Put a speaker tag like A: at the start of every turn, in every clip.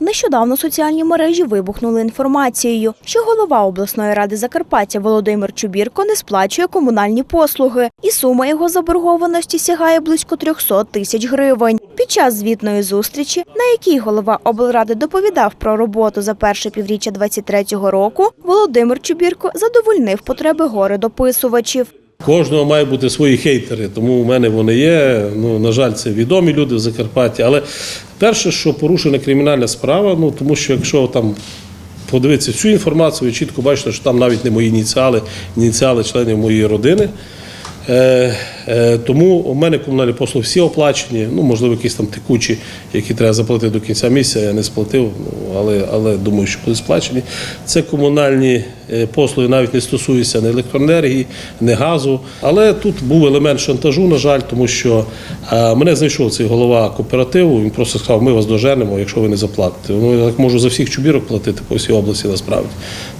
A: Нещодавно соціальні мережі вибухнули інформацією, що голова обласної ради Закарпаття Володимир Чубірко не сплачує комунальні послуги, і сума його заборгованості сягає близько 300 тисяч гривень. Під час звітної зустрічі, на якій голова облради доповідав про роботу за перше півріччя 2023 року, Володимир Чубірко задовольнив потреби горе-дописувачів.
B: Кожного має бути свої хейтери, тому у мене вони є. Ну, на жаль, це відомі люди в Закарпатті. Але перше, що порушена кримінальна справа, ну тому що якщо там подивитися всю інформацію, ви чітко бачите, що там навіть не мої ініціали, ініціали членів моєї родини. Е, е, тому у мене комунальні послуги всі оплачені, ну можливо, якісь там текучі, які треба заплатити до кінця місяця. Я не сплатив, ну, але, але думаю, що будуть сплачені. Це комунальні е, послуги навіть не стосуються ні електроенергії, ні газу. Але тут був елемент шантажу, на жаль, тому що мене знайшов цей голова кооперативу. Він просто сказав, ми вас доженемо, якщо ви не заплатите. Ну я так можу за всіх чубірок платити по всій області насправді.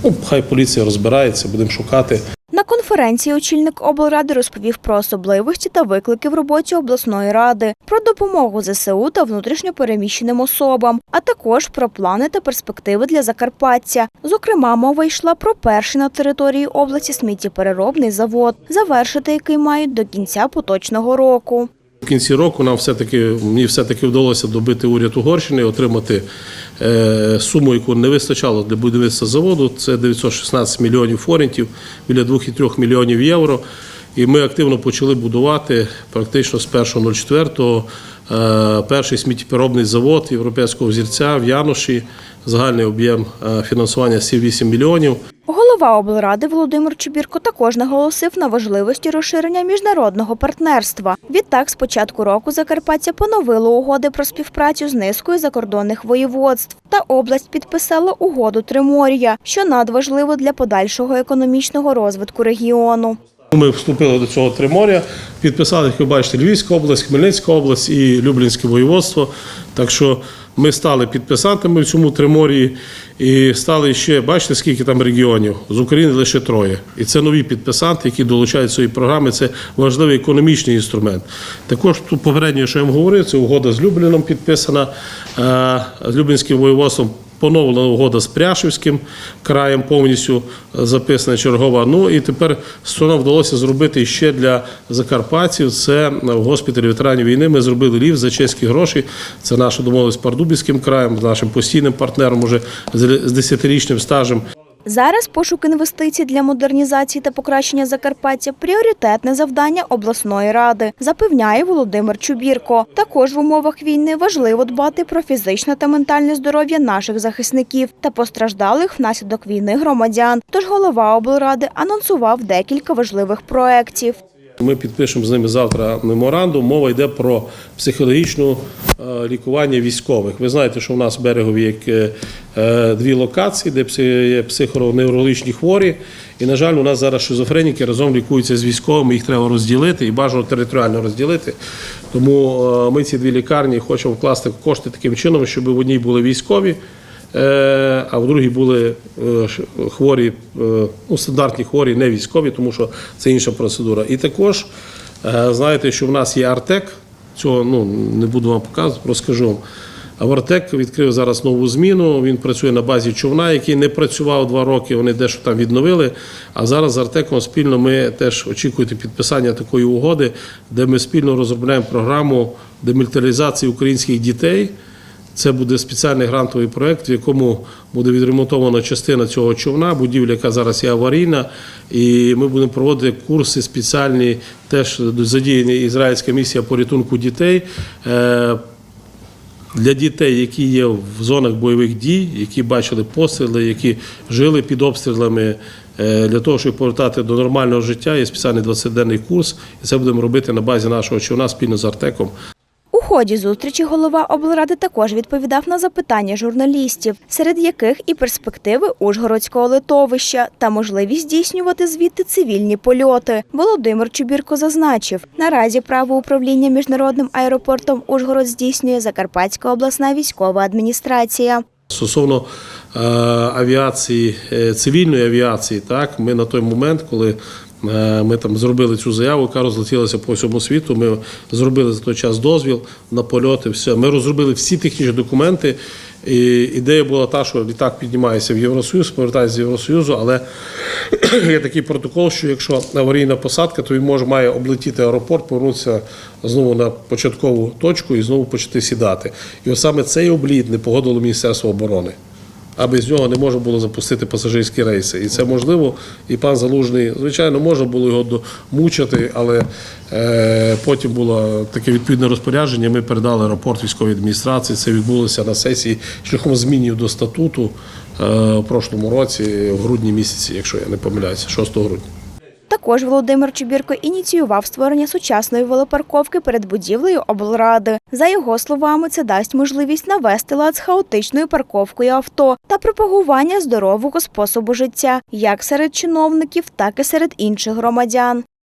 B: Ну, хай поліція розбирається, будемо шукати.
A: На конференції очільник облради розповів про особливості та виклики в роботі обласної ради, про допомогу ЗСУ та внутрішньопереміщеним особам, а також про плани та перспективи для Закарпаття. Зокрема, мова йшла про перший на території області сміттєпереробний завод, завершити який мають до кінця поточного року.
B: В кінці року нам все-таки мені все-таки вдалося добити уряд Угорщини, отримати е, суму, яку не вистачало для будівництва заводу. Це 916 мільйонів форентів, біля 2,3 мільйонів євро. І ми активно почали будувати практично з 1.04 е, перший сміттєпереробний завод європейського взірця в Януші. Загальний об'єм е, фінансування 7 мільйонів.
A: Голова облради Володимир Чубірко також наголосив на важливості розширення міжнародного партнерства. Відтак, з початку року Закарпаття поновило угоди про співпрацю з низкою закордонних воєводств. Та область підписала угоду Тримор'я, що надважливо для подальшого економічного розвитку регіону.
B: Ми вступили до цього Триморя, підписали, як ви бачите, Львівська область, Хмельницька область і Люблінське воєводство. Так що ми стали підписантами в цьому триморії і стали ще, бачите, скільки там регіонів. З України лише троє. І це нові підписанти, які долучають свої програми. Це важливий економічний інструмент. Також тут попередньо, що я вам говорив, це угода з Любліном підписана, е, з Люблінським воєводством Поновлена угода з Пряшівським краєм повністю записана чергова. Ну і тепер нам вдалося зробити ще для закарпатців. Це в госпіталі ветеранів війни. Ми зробили лів за чеські гроші. Це наша домовленість з Пардубівським краєм, з нашим постійним партнером, уже з десятирічним стажем.
A: Зараз пошук інвестицій для модернізації та покращення Закарпаття пріоритетне завдання обласної ради, запевняє Володимир Чубірко. Також в умовах війни важливо дбати про фізичне та ментальне здоров'я наших захисників та постраждалих внаслідок війни громадян. Тож голова облради анонсував декілька важливих проєктів.
B: Ми підпишемо з ними завтра меморандум. Мова йде про психологічне лікування військових. Ви знаєте, що в нас в берегові є е, дві локації, де є психоневрологічні хворі. І, на жаль, у нас зараз шизофреніки разом лікуються з військовими, їх треба розділити і бажано територіально розділити. Тому е, ми ці дві лікарні хочемо вкласти кошти таким чином, щоб в одній були військові. Е, А в другій були е, хворі, е, ну, стандартні хворі, не військові, тому що це інша процедура. І також знаєте, що в нас є Артек. Цього ну, не буду вам показувати, розкажу вам. А Артек відкрив зараз нову зміну. Він працює на базі човна, який не працював два роки. Вони дещо там відновили. А зараз з Артеком спільно ми теж очікуєте підписання такої угоди, де ми спільно розробляємо програму демілітаризації українських дітей. Це буде спеціальний грантовий проект, в якому буде відремонтована частина цього човна, будівля, яка зараз є аварійна. І ми будемо проводити курси спеціальні, теж задіяна ізраїльська місія порятунку дітей. Е, Для дітей, які є в зонах бойових дій, які бачили постріли, які жили під обстрілами, е, для того, щоб повертати до нормального життя, є спеціальний 20-денний курс, і це будемо робити на базі нашого човна спільно з Артеком.
A: Ході зустрічі голова облради також відповідав на запитання журналістів, серед яких і перспективи Ужгородського литовища та можливість здійснювати звідти цивільні польоти. Володимир Чубірко зазначив, наразі право управління міжнародним аеропортом Ужгород здійснює Закарпатська обласна військова адміністрація.
B: Стосовно е, авіації, е, цивільної авіації, так ми на той момент, коли ми там зробили цю заяву, яка розлетілася по всьому світу. Ми зробили за той час дозвіл на польоти. Все, ми розробили всі технічні документи. І ідея була та, що літак піднімається в Євросоюз, повертається з Євросоюзу, але є такий протокол, що якщо аварійна посадка, то він може має облетіти аеропорт, повернутися знову на початкову точку і знову почати сідати. І от саме цей обліт не погодило Міністерство оборони. А без нього не можна було запустити пасажирські рейси. І це можливо. І пан Залужний, звичайно, можна було його мучити, але е, потім було таке відповідне розпорядження. Ми передали аеропорт військовій адміністрації. Це відбулося на сесії шляхом змінів до статуту е, в прошлому році, в грудні місяці, якщо я не помиляюся, 6 грудня.
A: Також Володимир Чубірко ініціював створення сучасної велопарковки перед будівлею облради. За його словами, це дасть можливість навести лад з хаотичною парковкою авто та пропагування здорового способу життя як серед чиновників, так і серед інших громадян.